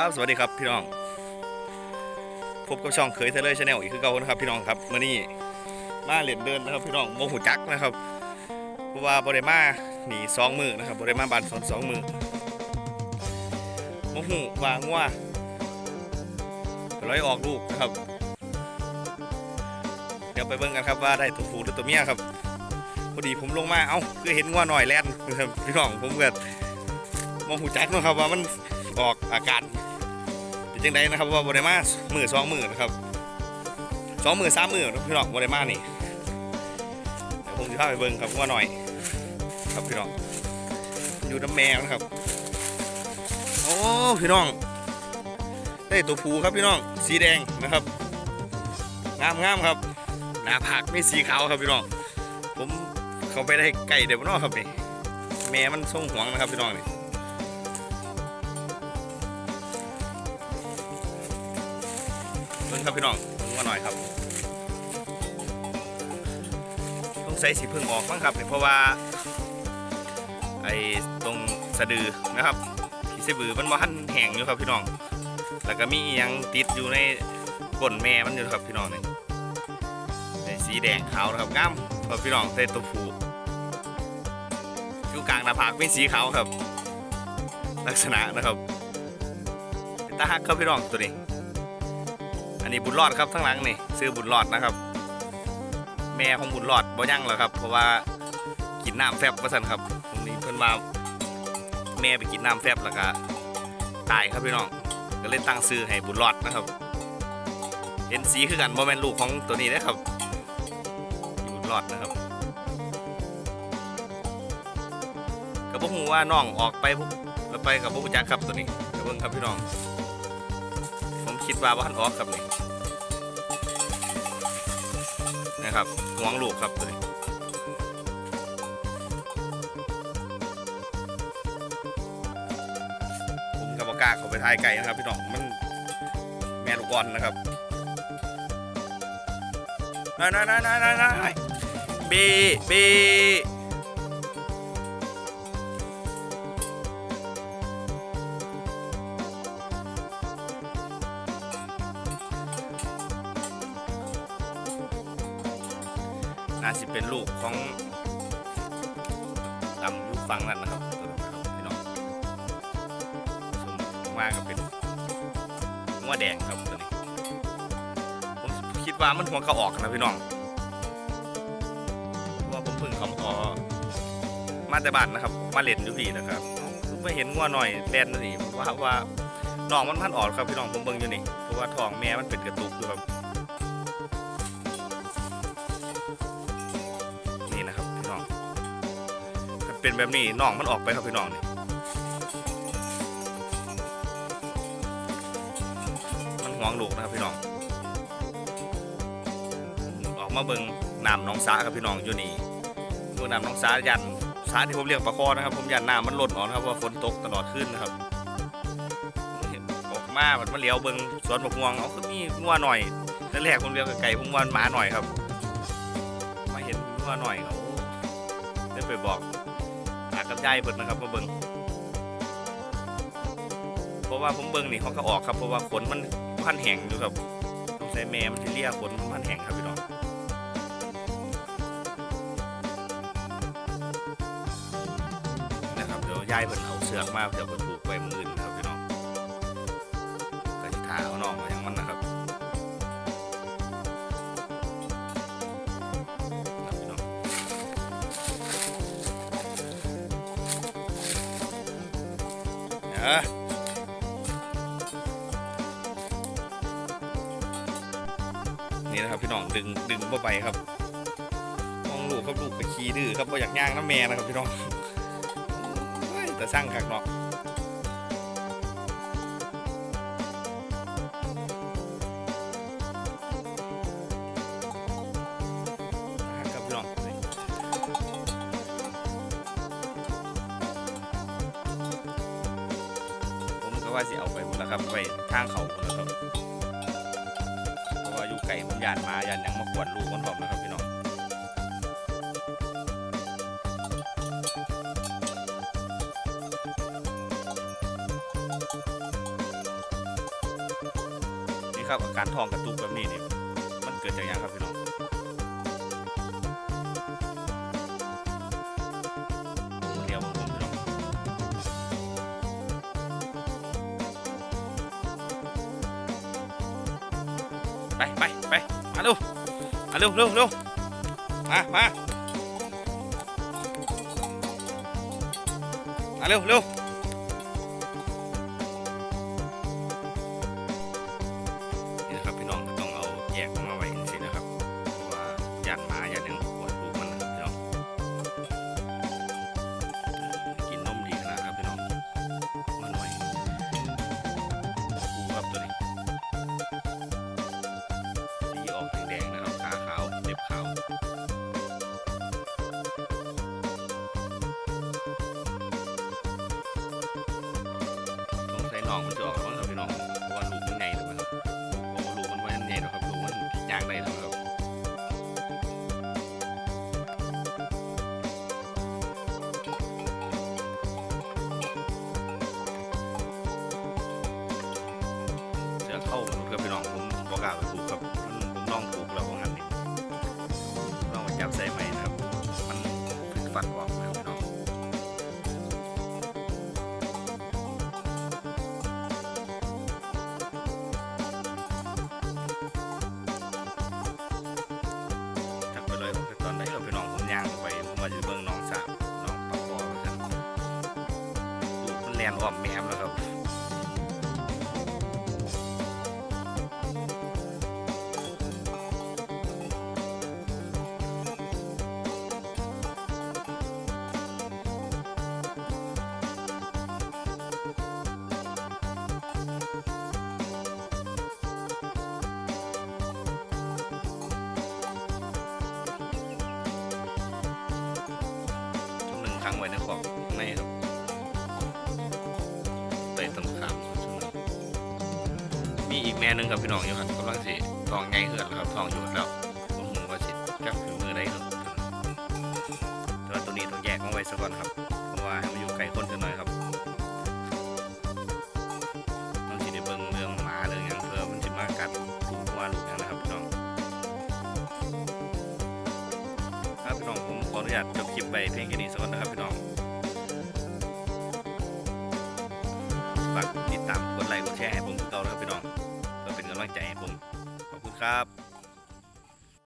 ครับ สวัสดีครับพี่น้อง พบกับช่องเคยเทเลอร์ชาแนลอีกคือเก่านะครับพี่น้องครับมื่อนี้มาเล่นเดินนะครับพี่น้องโมหูจักนะครับเพราะว่าบริมาหนีสองมือนะครับบริมาบานสองสองมือโมหูวางว่าร้อยออกลูกนะครับ เดี๋ยวไปเบิ่งกันครับว่าได้ตัวผู้หรือตัวเมียครับพอดีผมลงมาเอ้าคือเห็นงัวหน่อยแลนพี่น้องผมเกิดมองหูจักนะครับว่ามันออกอาการ จังไดนะครับว่าบริมาหมือสองหมือนะครับสองหมือสามหมือนะพี่น้องบริมานี่เดี๋ยวผมจะพาไปเบิ่งครับงัวหน่อย ครับพี่น้องอยู่น้ำแมวนะครับโอ้พี่น้องได้ตัวผูครับพี่น้องสีแดงนะครับงามงามครับ หน้าผากไม่สีขาวครับพี่น้องผมเขาไปได้ไก่เดี๋ยวน้องครับนี่แม่มันทรงหวงนะครับพี่น้องนี่ ครับพี่น้องเพิ่งมาหน่อยครับต้องใส่สีพึ่งออกบ้างครับนี่เพราะว่าไอ้ตรงสะดือนะครับขีสะบือมันว่าหันแห้งอยู่ครับพี่น้อง แล้วก็มียังติดอยู่ในก้นแม่มันอยู่ครับพี่น้องนี่สีแดงขาวนะครับงามครับพี่น้องเต้ตัวผูอยู่กลางหน้าผากเป็นสีขาวครับ ลักษณะนะครับตาฮักครับพี่น้องตัวนี้ อันนี้บุญรอดครับทั้งหลังนี่ซื้อบุญรอดนะครับ แม่ของบุญรอดบ่ยั่งแล้วครับ เพราะว่ากินน้ำแฟบว่าสันครับตรงนี้เพิ่นมาแม่ไปกินน้ำแฟบแล้วก็ตายครับพี่น้องก็เลยตั้งซื้อให้บุญรอดนะครับเห็นสีคือกันโมเมนลูกของตัวนี้นะครับอยู่รอดนะครับกับพวกหูว่าน้องออกไปพวกแล้วไปกับพวกจักครับตัวนี้เดี๋ยวเบิ่งครับพี่น้อง ผมคิดว่าว่าท่านออกครับนี่ นะครับห่วงลูกครับตัวนี้ผมกับบก้าเขาไปทายไก่นะครับพี่น้องมันแม่ลูกบอลนะครับนายนายนายนายนายนายบีบี น่าสิเป็นลูกของดำลูกฟังนั่นนะครับตัวนั้ครับพี่น้องส่วนมาก็เป็นหัวแดงครับตัวนี้ผมคิดว่ามันหัวเขาออกนะพี่น้องเพราะว่าผมเพิ่งเขาออมาแต่บ้านนะครับ มาเล่นอยู่พี่นะครับผมไม่เห็นงัวหน่อยแลนนี่ว่าว่าน้องมันพันออกครับพี่น้องผมเบิ่งอยู่นี่เพราะว่าทองแม่มันเป็นกระตุกอยู่ครับ เป็นแบบนี้น้องมันออกไปครับพี่น้องนี่มันห่วงลูกนะครับพี่น้อง ออกมาเบิ่งน้ำน้องสาครับพี่น้องอยู่นี่ดูน้ำน้องสายันสาที่ผมเรียกปลาคอนะครับ ผมยันน้ำมันหล่นออกนะครับว่าฝนตกตลอดขึ้นนะครับออกมามันมาเลี้ยวเบิ่งสวนบกม่วงเอาคือมีงัวหน่อยแต่แรกผมเลี้ยวกับไก่ผมว่าหมาหน่อยครับ มาเห็นงัวหน่อยเขาได้ไปบอก ยายเบิดนะครับมาเบิ่งเพราะว่าผมเบิ่งนี่เขาก็ออกครับเพราะว่าขนมันพันแห้งอยู่ครับต้องใส่แม่มันที่เลียขนมันแห้งครับพี่น้องนะครับเดี๋ยวยายเพิ่นเอาเสือกมาเดี๋ยวเพิ่น นี่นะครับพี่น้องดึงดึงเข้าไปครับมองลูกครับลูกไปขี่ดื้อครับว่าอยากย่างน้ำแม่นะครับพี่น้องแต่สร้างขักเนาะ ว่าสิเอาไปหมดแล้วครับไปทางเขาหมดแล้วครับเพราะว่าอยู่ไก่มันยานมายานยังมาขวนลูกมันบอกนะครับพี่น้องนี่ครับอาการทองกระตุกแบบนี้นี่มันเกิดจากยังครับพี่น้อง ไปไปไปมาเร็วมาเร็วเร็วเร็วมามามาเร็วเร็ว น้องมันจะออกมั้งครับพี่น้องเพราะว่าลูกมันใหญ่นะครับโอ้ลูกมันว่าใหญ่นะครับลูกมันยางได้แล้วครับเสือเข้ามันกับพี่น้องผมบอกกล้าไปปลูกครับมันผมลองปลูกแล้วว่างั้นนี่ลองจับใส่ใหม่นะครับ มันฝึกฟันออก ลูกมันอ้อมแม่มแล้วครับั้งไว้ในขอบในครับ แม่นึงครับพี่น้องอยู่ครับกำลังสิทองใหญ่ขึ้นแล้วครับทองอยู่แล้วผมหูว่าสิจับคือมือได้ครับแต่ว่าตัวนี้ต้องแยกมาไว้ซะก่อนครับเพราะว่าให้มันอยู่ไกลคนกันหน่อยครับต้องสิได้เบิ่งเรื่องหมาเรื่องหยังเพื่อมันสิมากัดลูกว่าลูกหยังนะครับพี่น้องครับพี่น้องผมขออนุญาตจบคลิปไปเพียงแค่นี้สักก่อนนะครับพี่น้องฝากติดตามกดไลค์กดแชร์ให้ผมคือเก่านะครับำลังใจให้ผม ขอบคุณครับ